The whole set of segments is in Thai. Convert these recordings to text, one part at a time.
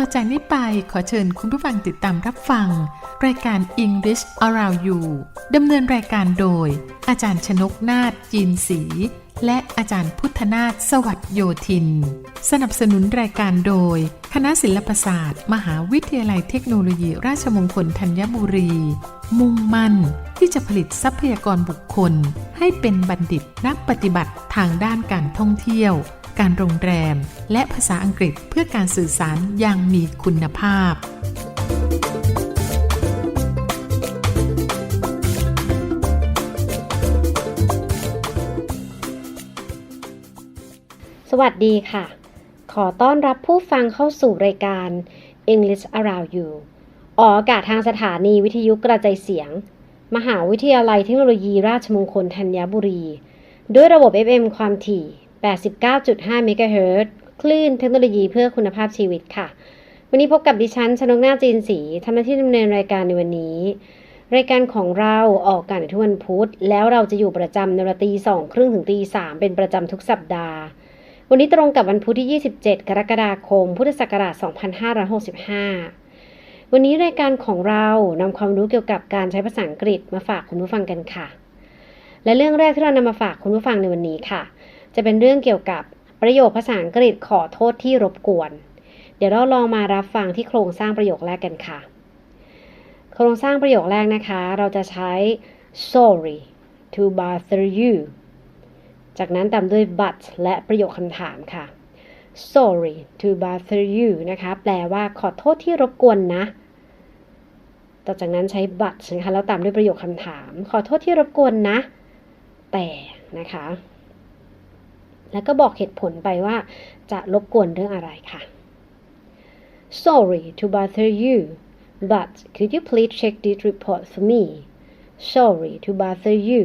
ต่อจากนี้ไปขอเชิญคุณผู้ฟังติดตามรับฟัง รายการ English Around You ดำเนินรายการโดย อาจารย์ชนกนาฏจีนศรีและอาจารย์พุทธนาถสวัสดโยธิน สนับสนุนรายการโดย คณะศิลปศาสตร์ มหาวิทยาลัยเทคโนโลยี ราชมงคลธัญบุรี มุ่งมั่นที่จะผลิตทรัพยากรบุคคล ให้เป็นบัณฑิตนักปฏิบัติทางด้านการท่องเที่ยว การโรงแรม และภาษาอังกฤษเพื่อการสื่อสารอย่างมีคุณภาพ สวัสดีค่ะ ขอต้อนรับผู้ฟังเข้าสู่รายการ English Around You ออกอากาศทางสถานีวิทยุกระจายเสียง มหาวิทยาลัยเทคโนโลยีราชมงคลธัญบุรี ด้วยระบบ FM ความถี่ 89.5 เมกะเฮิรตซ์คลื่นเทคโนโลยีเพื่อคุณภาพชีวิตค่ะ วันนี้พบกับดิฉันชนกนาจีนศรีทำหน้าที่ดำเนินรายการในวันนี้ รายการของเราออกอากาศทุกวันพุธ แล้วเราจะอยู่ประจำในเวลาตีสองครึ่งถึงตีสามเป็นประจำทุกสัปดาห์ วันนี้ตรงกับวันพุธที่ 27 กรกฎาคม พุทธศักราช 2565 วันนี้รายการของเรานำความรู้เกี่ยวกับการใช้ภาษาอังกฤษมาฝากคุณผู้ฟังกันค่ะ และเรื่องแรกที่เรานำมาฝากคุณผู้ฟังในวันนี้ค่ะ จะเป็นเรื่องเกี่ยวกับประโยคภาษาอังกฤษขอโทษที่รบกวน เดี๋ยวเราลองมารับฟังที่โครงสร้างประโยคแรกกันค่ะ โครงสร้างประโยคแรกนะคะ เราจะใช้ sorry to bother you จากนั้นตามด้วย but และประโยคคำถามค่ะ sorry to bother you นะคะ แปลว่าขอโทษที่รบกวนนะ ต่อจากนั้นใช้ but นะคะ แล้วตามด้วยประโยคคำถาม ขอโทษที่รบกวนนะ แต่นะคะ แล้วก็บอกเหตุผลไปว่าจะรบกวนเรื่องอะไรค่ะ sorry to bother you but could you please check this report for me Sorry to bother you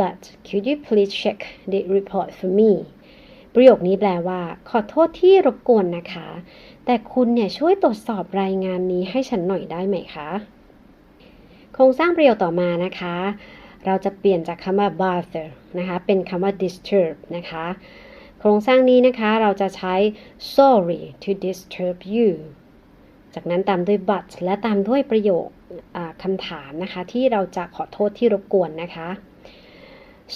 but could you please check the report for me ประโยคนี้แปลว่า ขอโทษที่รบกวนนะคะ แต่คุณเนี่ยช่วยตรวจสอบรายงานนี้ให้ฉันหน่อยได้ไหมคะ โครงสร้างประโยคต่อมานะคะ เราจะเปลี่ยนจากคำว่า bother นะคะ เป็นคำว่า disturb นะคะ โครงสร้างนี้นะคะเราจะใช้ sorry to disturb you จากนั้นตามด้วย but และตามด้วยประโยคคำถามนะคะ ที่เราจะขอโทษที่รบกวนนะคะ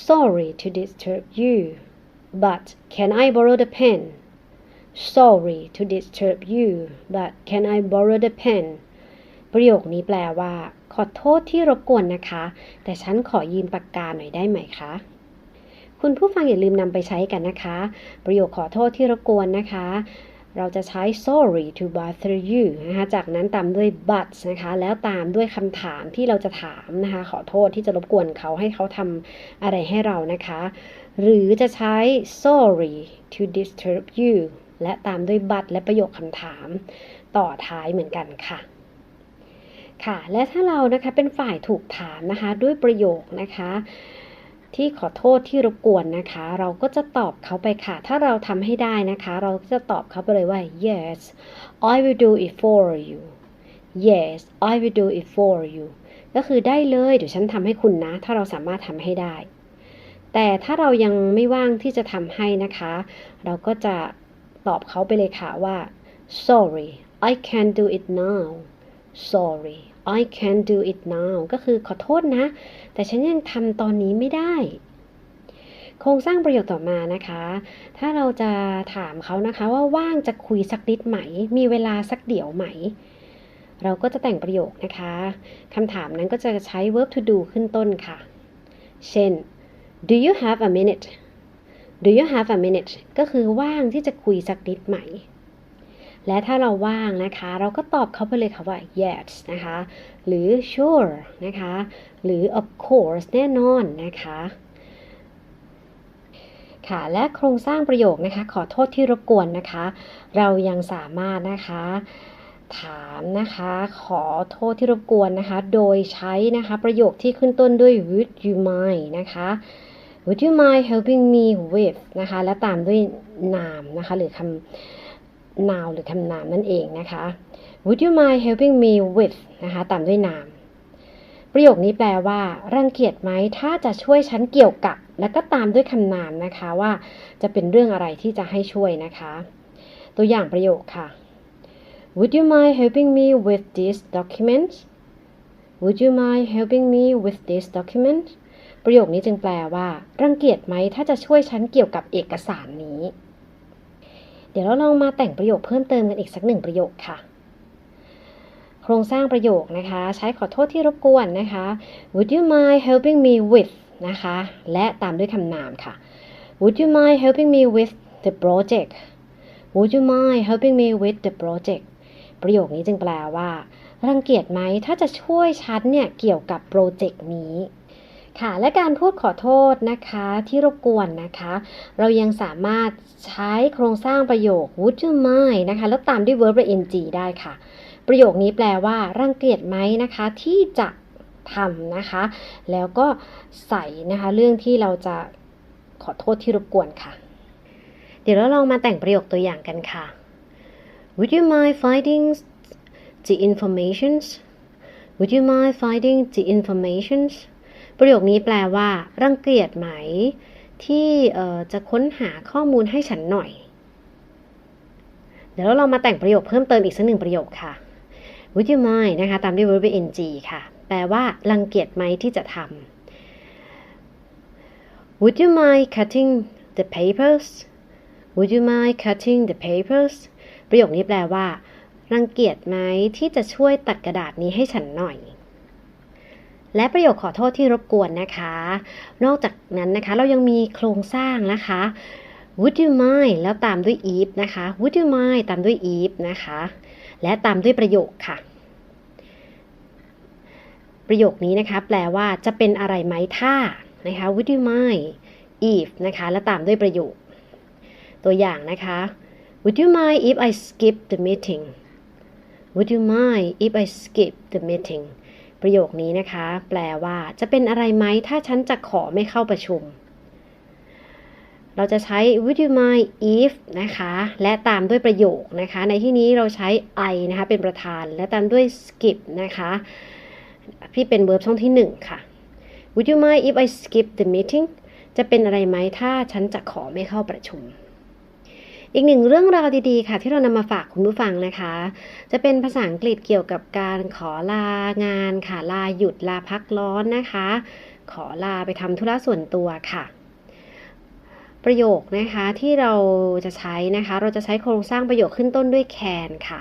Sorry to disturb you but can I borrow the pen Sorry to disturb you but can I borrow the pen ประโยคนี้แปลว่า ขอโทษที่รบกวนนะคะ แต่ฉันขอยืมปากกาหน่อยได้ไหมคะ คุณผู้ฟังอย่าลืมนำไปใช้กันนะคะ ประโยคขอโทษที่รบกวนนะคะ เราจะใช้ sorry to bother you นะคะจากนั้นตามด้วย but นะคะ แล้วตามด้วยคำถามที่เราจะถามนะคะ ขอโทษที่จะรบกวนเขาให้เขาทำอะไรให้เรานะคะ หรือจะใช้ sorry to disturb you และตามด้วย but และประโยคคำถาม ต่อท้ายเหมือนกันค่ะ ค่ะ และถ้าเรานะคะเป็นฝ่ายถูกถามนะคะ ด้วยประโยคนะคะ ที่ขอโทษที่รบกวนนะคะ เราก็จะตอบเขาไปค่ะ ถ้าเราทำให้ได้นะคะ เราก็จะตอบเขาไปเลยว่า yes I will do it for you yes I will do it for you ก็คือได้เลยเดี๋ยวฉันทำให้คุณนะ ถ้าเราสามารถทำให้ได้ แต่ถ้าเรายังไม่ว่างที่จะทำให้นะคะ เราก็จะตอบเขาไปเลยค่ะว่า sorry I can't do it now sorry I can do it now ก็คือขอโทษนะ แต่ฉันยังทำตอนนี้ไม่ได้ โครงสร้างประโยคต่อมานะคะ ถ้าเราจะถามเขานะคะว่าว่างจะคุยสักนิดไหม มีเวลาสักเดี๋ยวไหม เราก็จะแต่งประโยคนะคะคำถามนั้นก็จะใช้ verb to do ขึ้นต้นค่ะ เช่น do you have a minute do you have a minute ก็คือว่างที่จะคุยสักนิดไหม และถ้าเราว่างนะคะ เราก็ตอบเขาไปเลยค่ะว่า yes นะคะ หรือ sure นะคะ หรือ of course แน่นอนนะคะค่ะและโครงสร้างประโยคนะคะ ขอโทษที่รบกวนนะคะ เรายังสามารถนะคะ ถามนะคะ ขอโทษที่รบกวนนะคะ โดยใช้นะคะประโยคที่ขึ้นต้นด้วย would you mind นะคะ would you mind helping me with นะคะ และตามด้วยนามนะคะ หรือคำ noun หรือคำนามนั่นเองนะคะ Would you mind helping me with นะคะตามด้วยนาม ประโยคนี้แปลว่า รังเกียจไหมถ้าจะช่วยฉันเกี่ยวกับ แล้วก็ตามด้วยคำนามนะคะว่า จะเป็นเรื่องอะไรที่จะให้ช่วยนะคะ ตัวอย่างประโยคค่ะ Would you mind helping me with this document Would you mind helping me with this document ประโยคนี้จึงแปลว่า รังเกียจไหมถ้าจะช่วยฉันเกี่ยวกับเอกสารนี้ เดี๋ยวเราลองมาแต่งประโยคเพิ่มเติมกันอีกสักหนึ่งประโยคค่ะ โครงสร้างประโยคนะคะ ใช้ขอโทษที่รบกวนนะคะ Would you mind helping me with นะคะ และตามด้วยคำนามค่ะ Would you mind helping me with the project Would you mind helping me with the project ประโยคนี้จึงแปลว่า รังเกียจไหมถ้าจะช่วยฉันเนี่ย เกี่ยวกับโปรเจกต์นี้ ค่ะและการพูดขอโทษนะคะที่รบกวนนะคะ เรายังสามารถใช้โครงสร้างประโยค would you mind นะคะ แล้วตามด้วย verb ing ได้ค่ะ ประโยคนี้แปลว่ารังเกียจไหมนะคะ ที่จะทำนะคะ แล้วก็ใส่นะคะเรื่องที่เราจะขอโทษที่รบกวนค่ะ เดี๋ยวเราลองมาแต่งประโยคตัวอย่างกันค่ะ Would you mind finding the informations Would you mind finding the informations ประโยคนี้แปลว่า รังเกียจไหม ที่จะค้นหาข้อมูลให้ฉันหน่อย เดี๋ยวเรามาแต่งประโยคเพิ่มเติมอีกสักหนึ่งประโยคค่ะ Would you mind นะคะ ตามด้วย verb ing ค่ะ แปลว่า รังเกียจไหมที่จะทำ Would you mind cutting the papers Would you mind cutting the papers ประโยคนี้แปลว่า รังเกียจไหมที่จะช่วยตัดกระดาษนี้ให้ฉันหน่อย และประโยคขอโทษที่รบกวนนะคะ นอกจากนั้นนะคะเรายังมีโครงสร้างนะคะ Would you mind แล้วตามด้วย if นะคะ Would you mind ตามด้วย if นะคะ และตามด้วยประโยคค่ะ ประโยคนี้นะคะ แปลว่าจะเป็นอะไรไหมถ้านะคะ Would you mind if นะคะ และตามด้วยประโยค ตัวอย่างนะคะ Would you mind if I skip the meeting Would you mind if I skip the meeting ประโยคนี้นะคะ แปลว่าจะเป็นอะไรไหมถ้าฉันจะขอไม่เข้าประชุม เราจะใช้ would you mind if นะคะ และตามด้วยประโยคนะคะ ในที่นี้เราใช้ I นะคะ เป็นประธาน และตามด้วย skip นะคะที่เป็น verb ช่องที่ 1 ค่ะ Would you mind if I skip the meeting จะเป็นอะไรไหมถ้าฉันจะขอไม่เข้าประชุม อีกหนึ่งเรื่องราวดีๆ ค่ะ ที่เรานำมาฝากคุณผู้ฟังนะคะ จะเป็นภาษาอังกฤษเกี่ยวกับการขอลางานค่ะลาหยุดลาพักร้อนนะคะ ขอลาไปทำธุระส่วนตัวค่ะ ประโยคนะคะที่เราจะใช้นะคะ เราจะใช้โครงสร้างประโยคขึ้นต้นด้วย can ค่ะ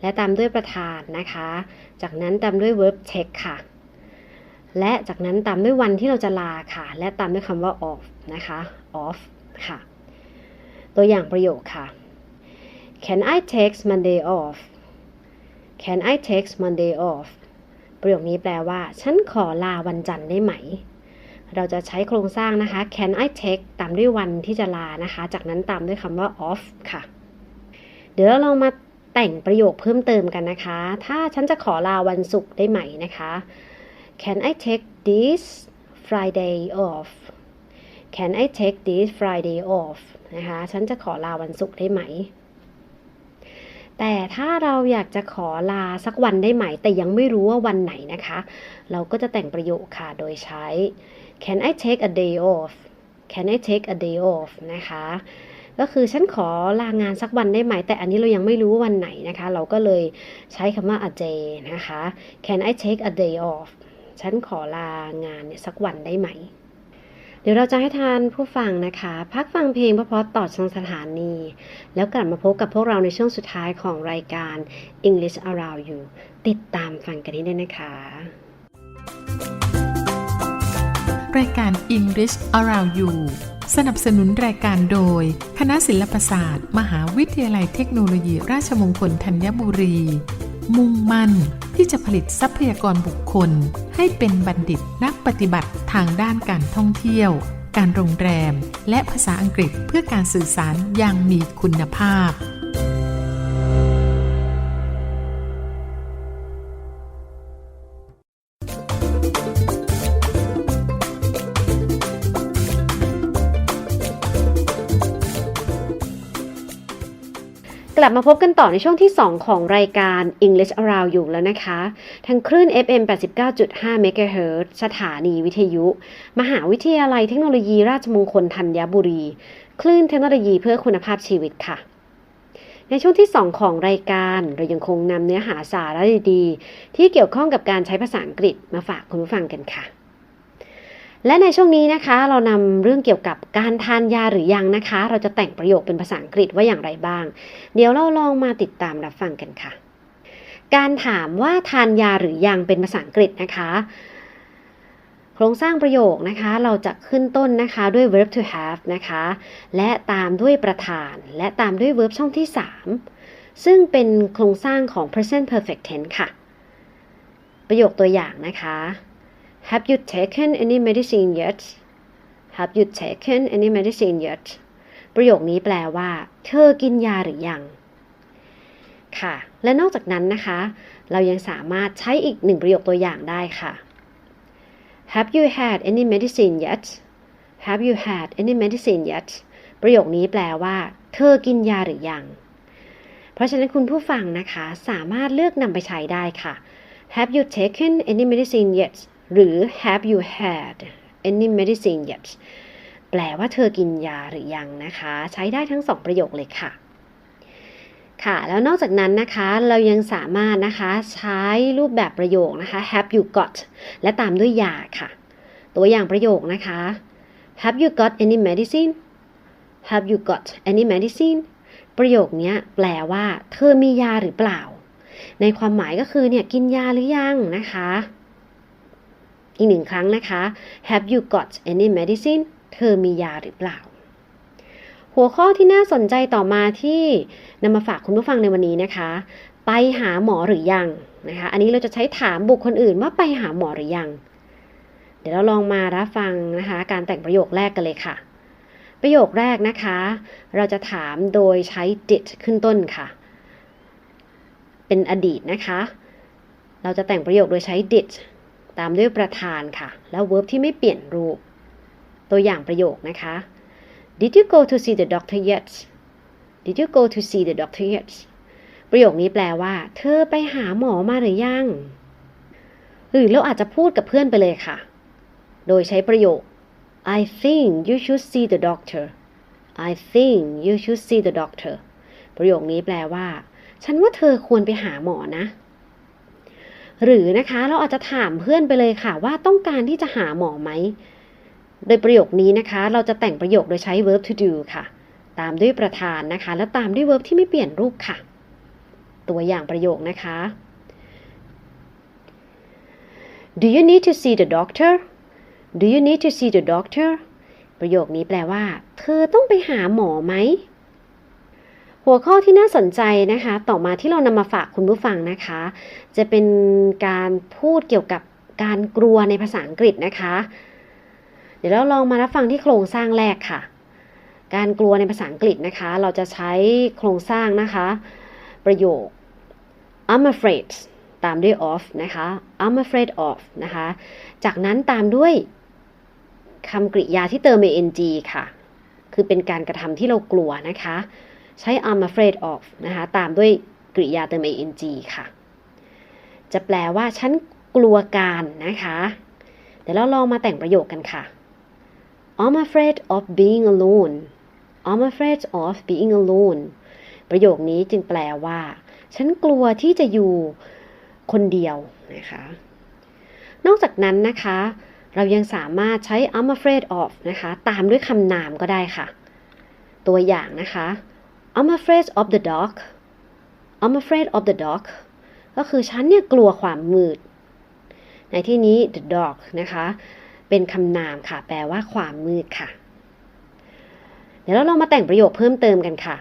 และตามด้วยประธานนะคะ จากนั้นตามด้วย verb check ค่ะและจากนั้นตามด้วยวันที่เราจะลาค่ะ และตามด้วยคำว่า off นะคะ off ค่ะ ตัวอย่างประโยคค่ะ Can I take Monday off Can I take Monday off ประโยคนี้แปลว่า ฉันขอลาวันจันทร์ได้ไหม เราจะใช้โครงสร้างนะคะ Can I take ตามด้วยวันที่จะลานะคะ จากนั้นตามด้วยคำว่า off ค่ะ เดี๋ยวเราลองมาแต่งประโยคเพิ่มเติมกันนะคะ ถ้าฉันจะขอลาวันศุกร์ได้ไหมนะคะ Can I take this Friday off Can I take this Friday off นะคะ ฉันจะขอลาวันศุกร์ได้ไหม แต่ถ้าเราอยากจะขอลาสักวันได้ไหม แต่ยังไม่รู้ว่าวันไหนนะคะ เราก็จะแต่งประโยคค่ะ โดยใช้ Can I take a day off Can I take a day off นะคะ ก็คือฉันขอลางานสักวันได้ไหม แต่อันนี้เรายังไม่รู้ว่าวันไหนนะคะ เราก็เลยใช้คำว่า a day นะคะ Can I take a day off ฉันขอลางานเนี่ยสักวันได้ไหม เดี๋ยวเราจะให้ทานผู้ฟังนะคะ พักฟังเพลงเพราะๆต่อชงสถานี แล้วกลับมาพบกับพวกเราในช่วงสุดท้ายของรายการ English Around You ติดตามฟังกันได้นะคะ รายการ English Around You สนับสนุนรายการโดย คณะศิลปศาสตร์ มหาวิทยาลัยเทคโนโลยีราชมงคลธัญบุรี มุ่งมั่นที่จะผลิตทรัพยากรบุคคลให้เป็นบัณฑิต นักปฏิบัติทางด้านการท่องเที่ยว การโรงแรม และภาษาอังกฤษเพื่อการสื่อสารอย่างมีคุณภาพ กลับมาพบกันต่อในช่วงที่ 2 ของรายการ English Around อยู่แล้วนะคะ ทางคลื่น FM 89.5 MHz สถานีวิทยุ มหาวิทยาลัยเทคโนโลยีราชมงคลธัญบุรี คลื่นเทคโนโลยีเพื่อคุณภาพชีวิตค่ะ ในในช่วงที่ 2 ของรายการเรายังคงนำเนื้อหาสาระดีๆ ที่เกี่ยวข้องกับการใช้ภาษาอังกฤษมาฝากคุณผู้ฟังกันค่ะ และในช่วงนี้นะคะ เรานำเรื่องเกี่ยวกับการทานยาหรือยังนะคะ เราจะแต่งประโยคเป็นภาษาอังกฤษว่าอย่างไรบ้าง เดี๋ยวเราลองมาติดตามรับฟังกันค่ะ การถามว่าทานยาหรือยังเป็นภาษาอังกฤษนะคะ โครงสร้างประโยคนะคะ เราจะขึ้นต้นนะคะด้วย verb to have นะคะ และตามด้วยประธาน และตามด้วย verb ช่องที่ 3 ซึ่งเป็นโครงสร้างของ present perfect tense ค่ะ ประโยคตัวอย่างนะคะ Have you taken any medicine yet Have you taken any medicine yet ประโยคนี้แปลว่า เธอกินยาหรือยัง ค่ะ และนอกจากนั้นนะคะ เรายังสามารถใช้อีกหนึ่งประโยคตัวอย่างได้ค่ะ Have you had any medicine yet Have you had any medicine yet ประโยคนี้แปลว่า เธอกินยาหรือยัง เพราะฉะนั้นคุณผู้ฟังนะคะ สามารถเลือกนำไปใช้ได้ค่ะ Have you taken any medicine yet หรือ Have you had any medicine yet แปลว่าเธอกินยาหรือยังนะคะ ใช้ได้ทั้งสองประโยคเลยค่ะ ค่ะ แล้วนอกจากนั้นนะคะเรายังสามารถนะคะใช้รูปแบบประโยคนะคะ Have you got และตามด้วยยาค่ะ ตัวอย่างประโยคนะคะ Have you got any medicine Have you got any medicine ประโยคนี้แปลว่า เธอมียาหรือเปล่า ในความหมายก็คือเนี่ยกินยาหรือยังนะคะ อีกหนึ่งครั้งนะคะ Have you got any medicine เธอมียาหรือเปล่า หัวข้อที่น่าสนใจต่อมาที่นำมาฝากคุณผู้ฟังในวันนี้นะคะ ไปหาหมอหรือยังนะคะ อันนี้เราจะใช้ถามบุคคลอื่นว่าไปหาหมอหรือยัง เดี๋ยวเราลองมารับฟังนะคะ การแต่งประโยคแรกกันเลยค่ะ ประโยคแรกนะคะ เราจะถามโดยใช้ did ขึ้นต้นค่ะ เป็นอดีตนะคะ เราจะแต่งประโยคโดยใช้ did ตามด้วยประธานค่ะ แล้ว verb ที่ไม่เปลี่ยนรูป ตัวอย่างประโยคนะคะ Did you go to see the doctor yet Did you go to see the doctor yet ประโยคนี้แปลว่า เธอไปหาหมอมาหรือยัง หรือเราอาจจะพูดกับเพื่อนไปเลยค่ะ โดยใช้ประโยค I think you should see the doctor I think you should see the doctor ประโยคนี้แปลว่า ฉันว่าเธอควรไปหาหมอนะ หรือนะคะเราอาจจะถามเพื่อนไปเลยค่ะ ว่าต้องการที่จะหาหมอไหม โดยประโยคนี้นะคะ เราจะแต่งประโยคโดยใช้ verb to do ค่ะ ตามด้วยประธานนะคะ แล้วตามด้วย verb ที่ไม่เปลี่ยนรูปค่ะ ตัวอย่างประโยคนะคะ Do you need to see the doctor Do you need to see the doctor ประโยคนี้แปลว่า เธอต้องไปหาหมอไหม หัวข้อที่น่าสนใจนะคะ ต่อมาที่เรานำมาฝากคุณผู้ฟังนะคะ จะเป็นการพูดเกี่ยวกับการกลัวในภาษาอังกฤษนะคะ เดี๋ยวเราลองมารับฟังที่โครงสร้างแรกค่ะ การกลัวในภาษาอังกฤษนะคะ เราจะใช้โครงสร้างนะคะ ประโยค I'm afraid ตามด้วย of นะคะ I'm afraid of นะคะ จากนั้นตามด้วยคำกริยาที่เติม ing ค่ะ คือเป็นการกระทำที่เรากลัวนะคะ ใช้ I'm afraid of นะคะตามด้วยกริยาเติม ing ค่ะ จะแปลว่าฉันกลัวการนะคะ เดี๋ยวเราลองมาแต่งประโยคกันค่ะ I'm afraid of being alone I'm afraid of being alone ประโยคนี้จึงแปลว่า ฉันกลัวที่จะอยู่คนเดียวนะคะ นอกจากนั้นนะคะ เรายังสามารถใช้ I'm afraid of นะคะ ตามด้วยคำนามก็ได้ค่ะ ตัวอย่างนะคะ I'm afraid of the dark I'm afraid of the dark ก็คือฉันเนี่ยกลัวความมืด ในที่นี้ the dark นะคะ เป็นคำนามค่ะ แปลว่าความมืดค่ะ เดี๋ยวเราลองมาแต่งประโยคเพิ่มเติมกันค่ะ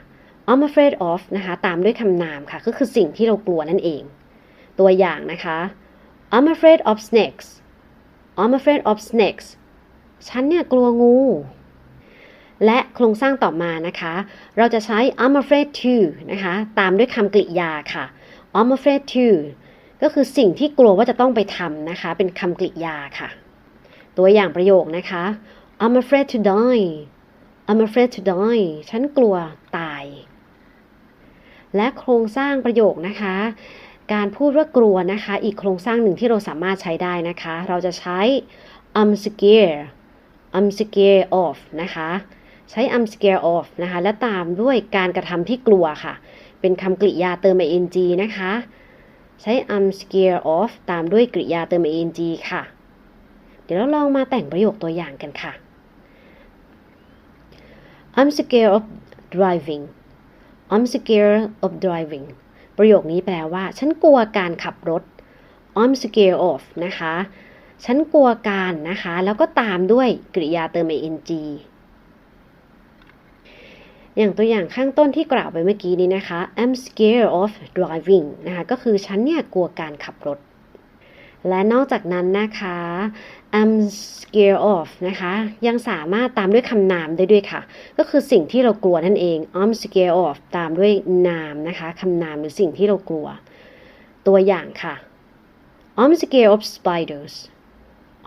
I'm afraid of นะคะ ตามด้วยคำนามค่ะ ก็คือสิ่งที่เรากลัวนั่นเอง ตัวอย่างนะคะ I'm afraid of snakes I'm afraid of snakes ฉันเนี่ยกลัวงู และโครงสร้างต่อมานะคะ เราจะใช้ I'm afraid to นะคะ ตามด้วยคำกริยาค่ะ I'm afraid to ก็คือสิ่งที่กลัวว่าจะต้องไปทำนะคะ เป็นคำกริยาค่ะ ตัวอย่างประโยคนะคะ I'm afraid to die I'm afraid to die ฉันกลัวตาย และโครงสร้างประโยคนะคะ การพูดว่ากลัวนะคะ อีกโครงสร้างหนึ่งที่เราสามารถใช้ได้นะคะ เราจะใช้ I'm scared I'm scared of นะคะ ใช้ I'm scared of นะคะ และตามด้วยการกระทำที่กลัวค่ะ เป็นคำกริยาเติม ing นะคะ ใช้ I'm scared of ตามด้วยกริยาเติม ing ค่ะ เดี๋ยวเราลองมาแต่งประโยคตัวอย่างกันค่ะ I'm scared of driving I'm scared of driving ประโยคนี้แปลว่า ฉันกลัวการขับรถ I'm scared of นะคะ ฉันกลัวการนะคะ แล้วก็ตามด้วยกริยาเติม ing อย่างตัวอย่างข้างต้นที่กล่าวไปเมื่อกี้นี้นะคะ I'm scared of driving นะคะ ก็คือฉันเนี่ยกลัวการขับรถ และนอกจากนั้นนะคะ I'm scared of นะคะ ยังสามารถตามด้วยคำนามได้ด้วยค่ะ ก็คือสิ่งที่เรากลัวนั่นเอง I'm scared of ตามด้วยนามนะคะคำนามหรือสิ่งที่เรากลัว ตัวอย่างค่ะ I'm scared of spiders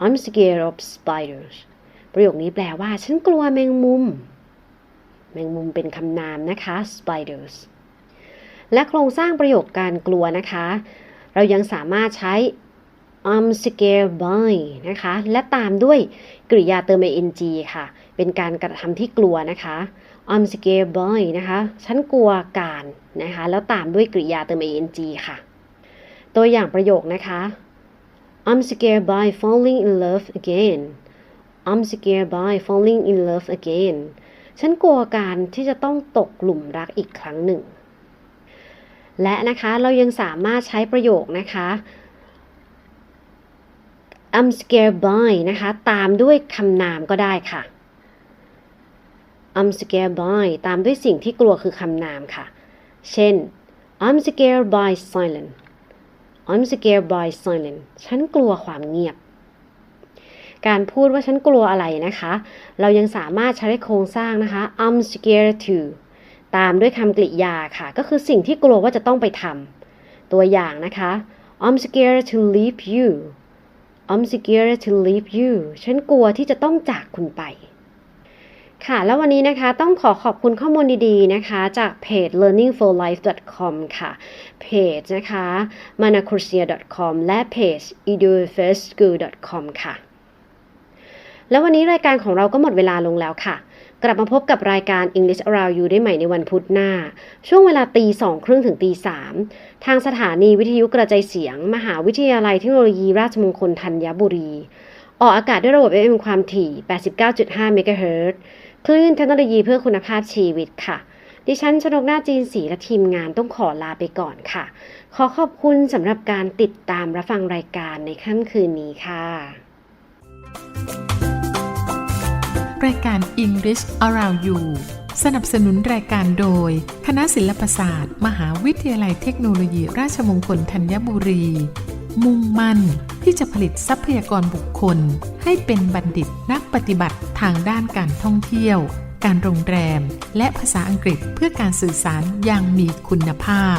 I'm scared of spiders ประโยคนี้แปลว่า ฉันกลัวแมงมุม แมงมุมเป็นคำนามนะคะ spiders และโครงสร้างประโยคการกลัวนะคะ เรายังสามารถใช้ I'm scared by นะคะ และตามด้วยกริยาเติม ing ค่ะ เป็นการกระทำที่กลัวนะคะ I'm scared by นะคะ ฉันกลัวการนะคะ แล้วตามด้วยกริยาเติม ing ค่ะ ตัวอย่างประโยคนะคะ I'm scared by falling in love again I'm scared by falling in love again ฉันกลัวการที่จะต้องตกหลุมรักอีกครั้งหนึ่ง และนะคะเรายังสามารถใช้ประโยคนะคะ I'm scared by นะคะ ตามด้วยคำนามก็ได้ค่ะ I'm scared by ตามด้วยสิ่งที่กลัวคือคำนามค่ะ เช่น I'm scared by silence I'm scared by silence ฉันกลัวความเงียบ การพูดว่าฉันกลัวอะไรนะคะ เรายังสามารถใช้โครงสร้างนะคะ I'm scared to ตามด้วยคำกริยาค่ะ ก็คือสิ่งที่กลัวว่าจะต้องไปทำตัวอย่างนะคะ I'm scared to leave you I'm scared to leave you ฉันกลัวที่จะต้องจากคุณไป ค่ะ แล้ววันนี้นะคะต้องขอขอบคุณข้อมูลดีๆนะคะ จากเพจ learningforlife.com ค่ะ เพจนะคะ manacursia.com และเพจ e d u f i r s t s c h o o l c o m ค่ะ แล้ววันนี้รายการของเราก็หมดเวลาลงแล้วค่ะ กลับมาพบกับรายการ English Around You ได้ใหม่ในวันพุธหน้า ช่วงเวลาตีสองครึ่งถึงตีสามทางสถานีวิทยุกระจายเสียง มหาวิทยาลัยเทคโนโลยีราชมงคลธัญบุรี ออกอากาศด้วยระบบ FM ความถี่ 89.5 เมกะเฮิรตซ์คลื่นเทคโนโลยีเพื่อคุณภาพชีวิตค่ะ ดิฉันชนกหน้าจีนสีและทีมงานต้องขอลาไปก่อนค่ะ ขอขอบคุณสำหรับการติดตามรับฟังรายการในค่ำคืนนี้ค่ะ รายการ English Around You สนับสนุนรายการโดย คณะศิลปศาสตร์ มหาวิทยาลัยเทคโนโลยี ราชมงคลธัญบุรี มุ่งมั่นที่จะผลิตทรัพยากรบุคคล ให้เป็นบัณฑิตนักปฏิบัติทางด้านการท่องเที่ยว การโรงแรม และภาษาอังกฤษเพื่อการสื่อสารอย่างมีคุณภาพ